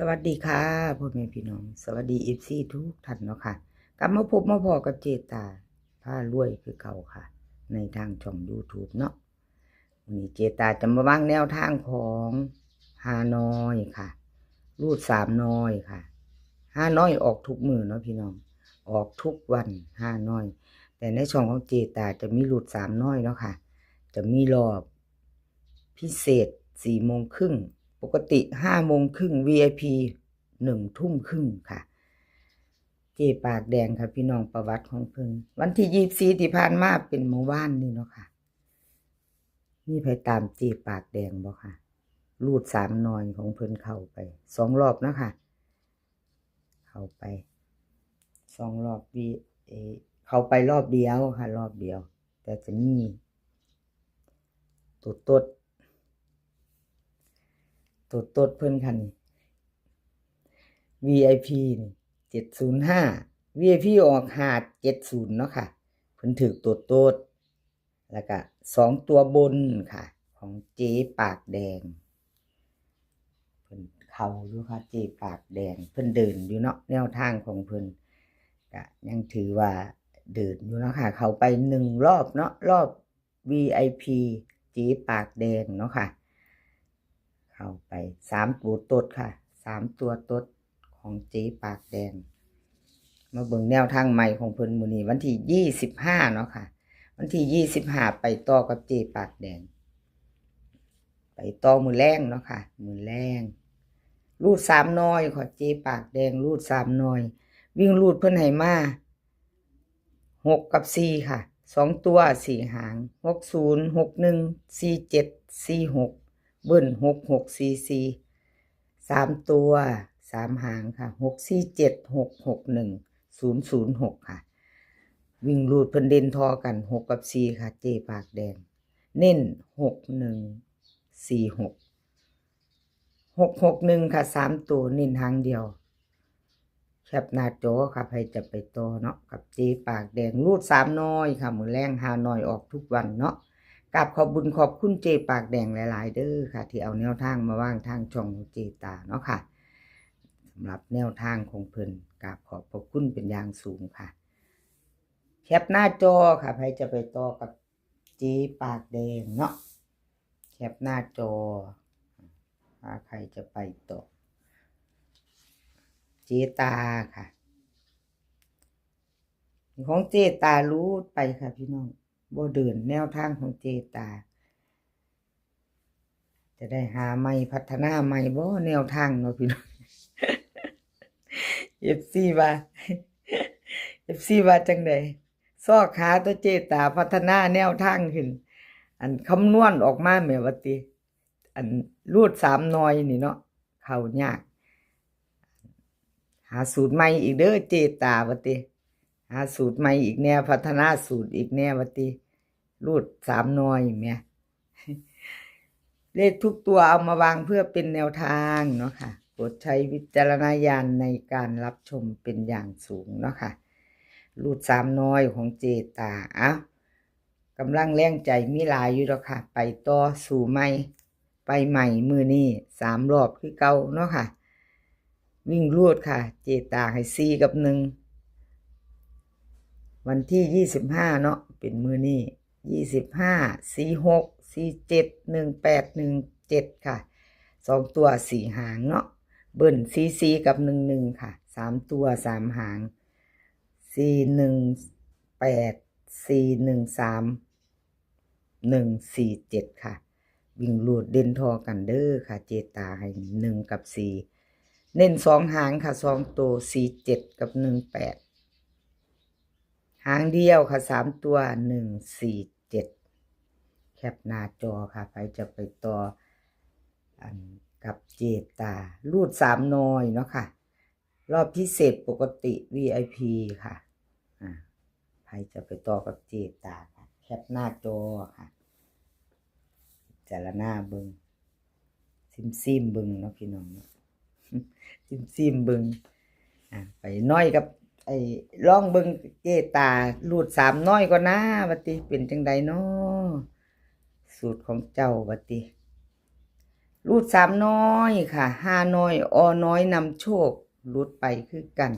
สวัสดีค่ะพ่อแม่พี่น้อง สวัสดีเอฟซีทุกท่านเนาะค่ะ กลับมาพบมาพอกับเจตาผ้ารวยคือเก่าค่ะ ในทางช่อง YouTube เนาะวันนี้เจตาจะมาบ้างแนวทางของฮานอยค่ะ รูดสามน้อยค่ะฮานอยออกทุกมือเนาะพี่น้อง ออกทุกวันฮานอย แต่ในช่องของเจตาจะมีรูดสามน้อยเนาะค่ะ จะมีรอบพิเศษสี่โมงครึ่ง ปกติห้าโมงครึ่ง VIP หนึ่งทุ่มครึ่งค่ะ เจปากแดงค่ะ พี่น้องประวัติของเพิ่นวันที่ยี่สี่ที่ผ่านมาเป็นเมื่อวานนี่เนาะค่ะนี่ไปตามเจปากแดงบ่ค่ะ รูดสามนอยของเพิ่นเข้าไปสองรอบนะค่ะ เข้าไปสองรอบวีเอเข้าไปรอบเดียวค่ะ รอบเดียว แต่จะมีตัวตด ตัวตดเพิ่นคัน VIP นี่เจ็ดศูนย์ห้า VIP ออกหาดเจ็ดศูนย์เนาะค่ะ เพิ่นถือตัวตดแล้วก็สองตัวบนค่ะ ของเจ๊ปากแดง เพิ่นเขาอยู่ค่ะเจ๊ปากแดง เพิ่นเดินอยู่เนาะแนวทางของเพิ่นก็ยังถือว่าเดินอยู่เนาะค่ะ เขาไปหนึ่งรอบเนาะรอบ VIP เจ๊ปากแดงเนาะค่ะ เข้าไปสามตัวตดค่ะสามตัวตดของเจ๊ปากแดง มาเบิ่งแนวทางใหม่ของเพิ่นมื้อนี้วันที่ยี่สิบห้าเนาะค่ะ วันที่ยี่สิบห้าไปต่อกับเจ๊ปากแดง ไปต่อมือแรงเนาะค่ะ มือแรงรูดสามน้อยขอเจ๊ปากแดงรูดสามน้อย วิ่งรูดเพิ่นให้มาหกกับสี่ค่ะสองตัวสี่หางหกศูนย์หกหนึ่งสี่เจ็ดสี่หก เบิ้ลหกหกสี่สี่สามตัวสามหางค่ะหกสี่เจ็ดหกหกหนึ่งศูนย์ศูนย์หกค่ะ วิ่งรูดเพิ่นเด่นทอกันหกกับสี่ค่ะ เจปากแดง เน้นหกหนึ่งสี่หกหกหกหนึ่งค่ะสามตัวเน้นทางเดียวแคปหน้าจอค่ะใครจะไปโตเนาะกับเจปากแดงรูดสามน้อยค่ะ มือแรงหาน้อยออกทุกวันเนาะ กับขอบบุญขอบคุณเจปากแดงหลาย ๆ เด้อค่ะ ที่เอาแนวทางมาว่างทางช่องเจตาเนาะค่ะสำหรับแนวทางของเพิ่นกับขอบพระคุณเป็นอย่างสูงค่ะ แคปหน้าจอค่ะใครจะไปต่อกับเจปากแดงเนาะแคปหน้าจอถ้าใครจะไปต่อเจตาค่ะ ของเจตารู้ไปค่ะพี่น้อง บ่เดินแนวทางของเจตา จะได้หาไม่พัฒนาไม่บ่แนวทางเนาะพี่น้องเอฟซีว่าเอฟซีว่าจังไดซอกขาตัวเจตาพัฒนาแนวทางขึ้น อันคำนวณออกมาแม่ว่าติ อันรูดสามน้อยนี่เนาะเขายาก หาสูตรใหม่อีกเด้อเจตาวติ หาสูตรใหม่อีกแนวพัฒนาสูตรอีกแนววติรูดสามหน้อยแม่เลขทุกตัวเอามาวางเพื่อเป็นแนวทางเนาะค่ะโปรดใช้วิจารณญาณในการรับชมเป็นอย่างสูงเนาะค่ะรูดสามน้อยของเจตาอ้ากำลังแรงใจมีหลายอยู่แล้วค่ะ ไปต่อสู่ใหม่ไปใหม่มือนี่สามรอบคือเก่าเนาะค่ะ วิ่งรูดค่ะ เจตาให้ซีกับหนึ่ง วันที่ยี่สิบห้าเนาะเป็นมือนี่ยี่สิบห้าสี่หกสี่เจ็ดหนึ่งแปดหนึ่งเจ็ดค่ะสองตัวสี่หางเนาะเบิ้ลซีซีกับหนึ่งหนึ่งค่ะสามตัวสามหางสี่หนึ่งแปดสี่หนึ่งสามหนึ่งสี่เจ็ดค่ะ วิ่งลูดเด่นทอกันเด้อค่ะ เจตาให้หนึ่งกับสี่เน้นสองหางค่ะสองตัวสี่เจ็ดกับหนึ่งแปด หางเดียวค่ะสามตัวหนึ่งสี่เจ็ดแคปหน้าจอค่ะใครจะไปต่ออันกับเจตารูดสามน้อยเนาะค่ะ รอบพิเศษปกติ VIP ค่ะอ่าใครจะไปต่อกับเจตาค่ะแคปหน้าจอค่ะจารณาเบิงซิมซิมเบิงเนาะพี่น้องซิมซิมเบิงอ่าไปน้อยกับ ไอ้ล่องเบิงเจตาลูดสามน้อยก็นะวัติเป็นจังใดเนาะสูตรของเจ้าวัติรูดสามน้อยค่ะห้าน้อยออน้อยนำโชครูดไปคือกัน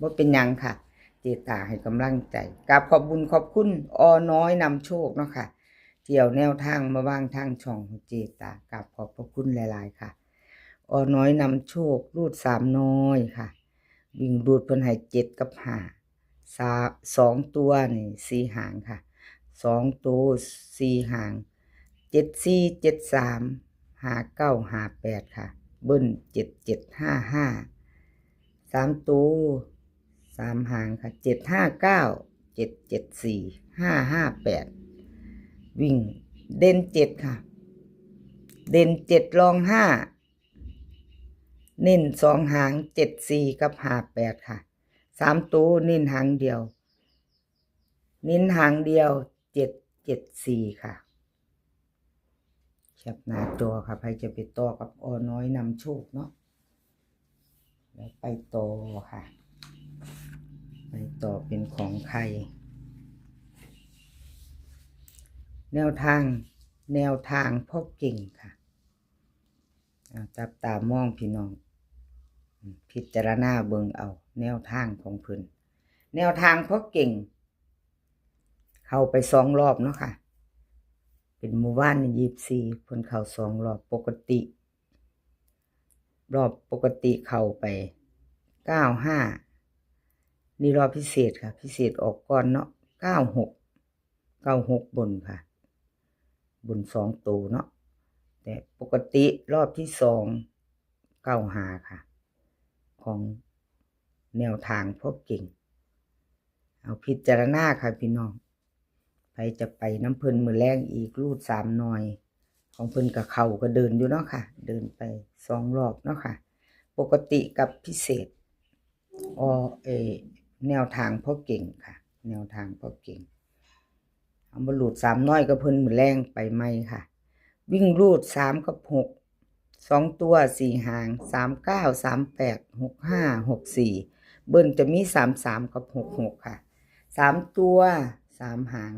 ว่าเป็นยังค่ะ เจตาให้กำลังใจกราบขอบบุญขอบคุณออน้อยนำโชคเนาะค่ะเที่ยวแนวทางมาว่างทางช่องเจตากราบขอบพระคุณหลาย ๆ ค่ะอน้อยนำโชครูดสามน้อยค่ะ วิ่งรูดเพิ่นให้เจ็ดกับห้าสาสองตัวนี่สี่หางค่ะสองตัวสี่หางเจ็ดสี่เจ็ดสามหาเก้าหาแปดค่ะ เบิ้ลเจ็ดเจ็ดห้าห้าสามตัวสามหางค่ะเจ็ดห้าเก้าเจ็ดเจ็ดสี่ห้าห้าแปดวิ่งเด่นเจ็ดค่ะ เด่นเจ็ดรองห้า เน้นสองหางเจ็ดสี่กับหาแปดค่ะสามตัวเน้นหางเดียว เน้นหางเดียวเจ็ดเจ็ดสี่ค่ะแคปหน้าจอค่ะใครจะไปต่อกับออน้อยนำโชคเนาะแล้วไปต่อค่ะ ไปต่อเป็นของใคร แนวทางแนวทางพ่อเก่งค่ะอ่าจับตามองพี่น้อง พิจารณาเบิงเอา แนวทางของเพิ่นแนวทางเพราะเก่ง เข้าไปสองรอบเนาะค่ะ เป็นหมู่บ้านยีบซีเพิ่นเข้าสองรอบปกติ รอบปกติเข้าไปเก้าห้านี่รอบพิเศษค่ะ พิเศษออกก่อนเนาะเก้าหกเก้าหกบนค่ะ บนสองตัวเนาะแต่ปกติรอบที่สองเก้าหาค่ะ ของแนวทางพวกเก่ง เอาพิจารณาค่ะพี่น้องใครจะไปน้ำเพลินมือแรงอีกรูดสามหน่อย ของเพลินกับเขาก็เดินอยู่เนาะค่ะ เดินไปสองรอบเนาะค่ะ ปกติกับพิเศษอเอแนวทางพ่อเก่งค่ะ แนวทางพ่อเก่งเอามาหลุดสามน้อยก็เพิ่นมือแรงไปไหมค่ะ วิ่งรูดสามกับหก สองตัวสี่หางสามเก้าสามแปดหกห้าหกสี่เบิ้ลจะมีสามสามกับหกหกค่ะสามตัวสามหาง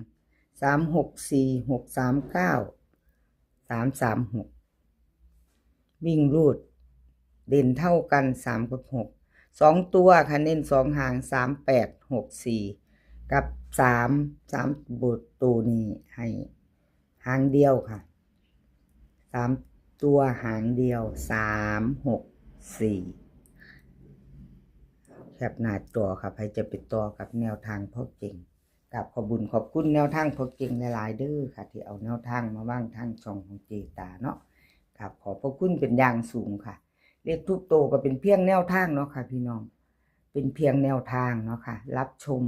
สามหกสี่หกสามเก้าสามสามหกวิ่งรูด เด่นเท่ากันสามกับหกสองตัวค่ะเน้นสองหางสามแปดหกสี่กับสามสามบทตัวนี้ให้หางเดียวค่ะสาม ตัวหางเดียวสามหกสี่แคปหน้าจอค่ะใครจะไปต่อกับแนวทางพ่อเก่งกับขอบุญขอบคุณแนวทางพ่อเก่งหลายๆเด้อค่ะ ที่เอาแนวทางมาว่างทางช่องของเจตาเนาะกับขอบพระคุณเป็นอย่างสูงค่ะ เลขทุกโตวก็เป็นเพียงแนวทางเนาะค่ะ พี่น้อง เป็นเพียงแนวทางเนาะค่ะ รับชม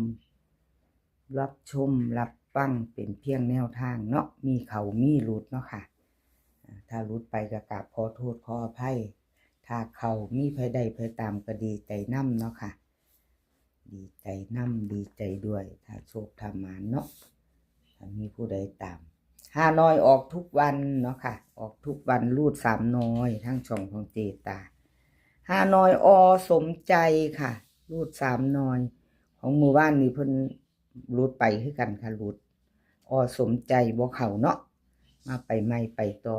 รับชม รับฟังเป็นเพียงแนวทางเนาะมีเขามีรุดเนาะค่ะ ถ้ารุดไปก็กราบขอโทษขออภัย ถ้าเขามีภัยใดภัยตามก็ดีใจน้ำเนาะค่ะ ดีใจน้ำดีใจด้วย ถ้าโชคทำมานเนาะถ้ามีผู้ใดตามห้าน้อยออกทุกวันเนาะค่ะ ออกทุกวันรูดสามน้อย ทั้งช่องของเจตาห้าน้อยอสมใจค่ะ รูดสามน้อย ของหมู่บ้านนี่เพิ่นรูดไปคือกันค่ะรูดอสมใจบ่เขาเนาะมาไปไม่ไปต่อ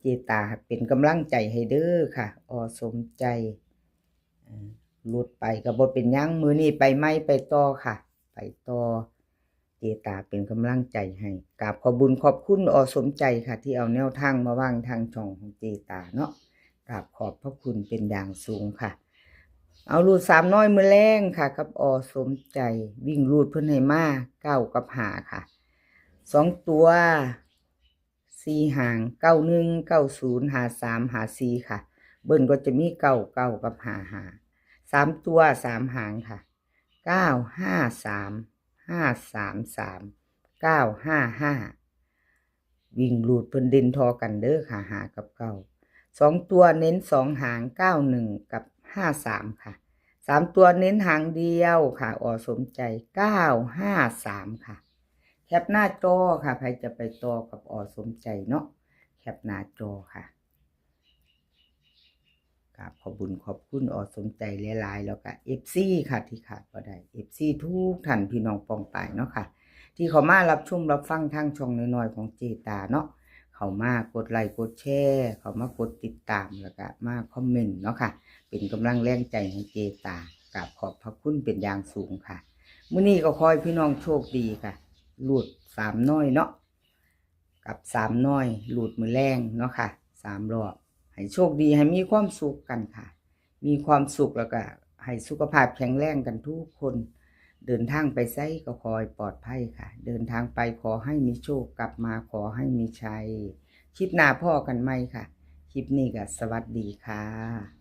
เจตาเป็นกำลังใจให้เด้อค่ะ อสมใจอ่ารูดไปก็บ่เป็นยังมือนี้ไปไม่ไปต่อค่ะ ไปต่อเจตาเป็นกำลังใจให้กราบขอบุญขอบคุณอสมใจค่ะ ที่เอาแนวทางมาวางทางช่องของเจตาเนาะกราบขอบพระคุณเป็นอย่างสูงค่ะ เอารูดสามน้อยมือแรงค่ะ กับอสมใจวิ่งรูดเพื่อนให้มาเก้ากับหาค่ะสองตัว สี่หางเก้าหนึ่งเก้าศูนย์หาสามหาสี่ค่ะ เบิ้ลก็จะมีเก้าเก้ากับหาหาสามตัวสามหางค่ะเก้าห้าสามห้าสามสามเก้าห้าห้าวิ่งรูดเพิ่นเด่นทอกันเด้อค่ะหากับเก้าสองตัวเน้นสองหางเก้าหนึ่งกับห้าสามค่ะสามตัวเน้นหางเดียวค่ะออสมใจเก้าห้าสามค่ะ แคปหน้าจอค่ะใครจะไปต่อกับอสมใจเนาะแคปหน้าจอค่ะกราบขอบคุญขอบคุณอสมใจหลายๆแล้วก็เอฟซีค่ะที่ขาดบ่ได้เอฟซีทุกท่านพี่น้องปองปายเนาะค่ะ ที่เขามารับชมรับฟังทางช่องน้อยๆของเจตาเนาะเข้ามากดไลค์กดแชร์เข้ามากดติดตามแล้วก็มาคอมเมนต์เนาะค่ะ เป็นกำลังแรงใจให้เจตากับขอบพระคุณเป็นอย่างสูงค่ะมื้อนี้ก็คอยพี่น้องโชคดีค่ะ หลุดสามน้อยเนาะกับสามน้อย หลุดมือแรงเนาะค่ะสามรอบให้โชคดีให้มีความสุขกันค่ะ มีความสุขแล้วก็ให้สุขภาพแข็งแรงกันทุกคน เดินทางไปไสก็คอยปลอดภัยค่ะ เดินทางไปขอให้มีโชคกลับมาขอให้มีชัยคลิปหน้าพ่อกันไหมค่ะ คลิปนี้ก็สวัสดีค่ะ